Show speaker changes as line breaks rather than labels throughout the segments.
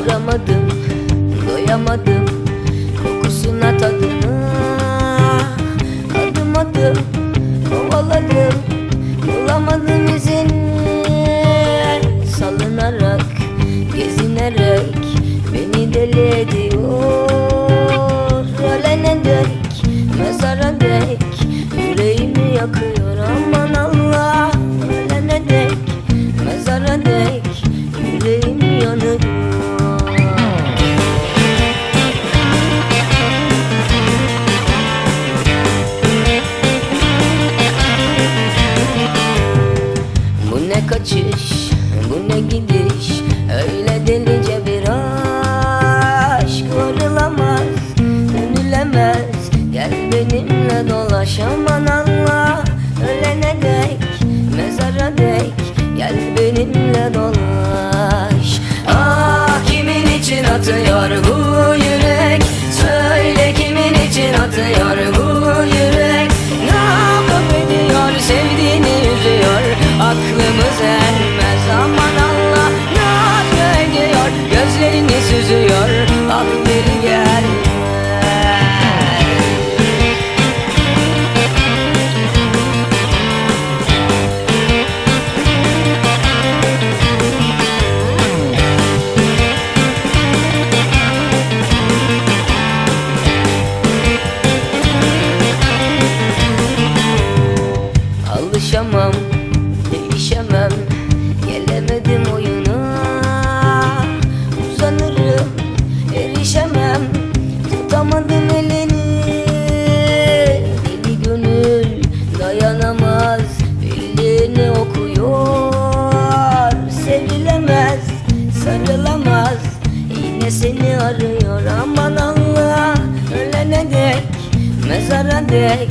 aramadım Doyamadım. Bu ne gidiş öyle delice bir aşk Varılamaz, dönülemez. Gel benimle dolaş aman Allah. Ölene dek, mezara dek. Gel benimle dolaş. Ah kimin için atıyor bu huyu Mezara dek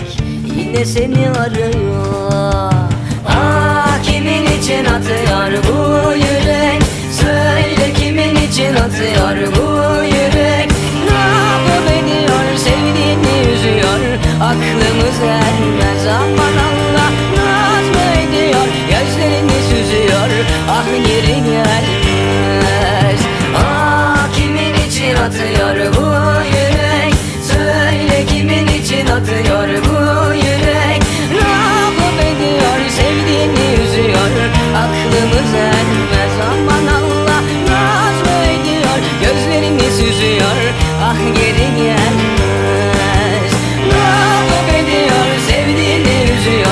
yine seni arıyor. ah geri gelmez. Ne ediyor sevdiğini üzüyor.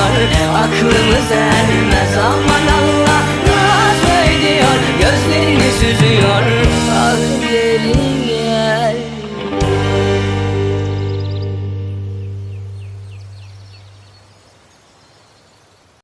Aklımız ermez ama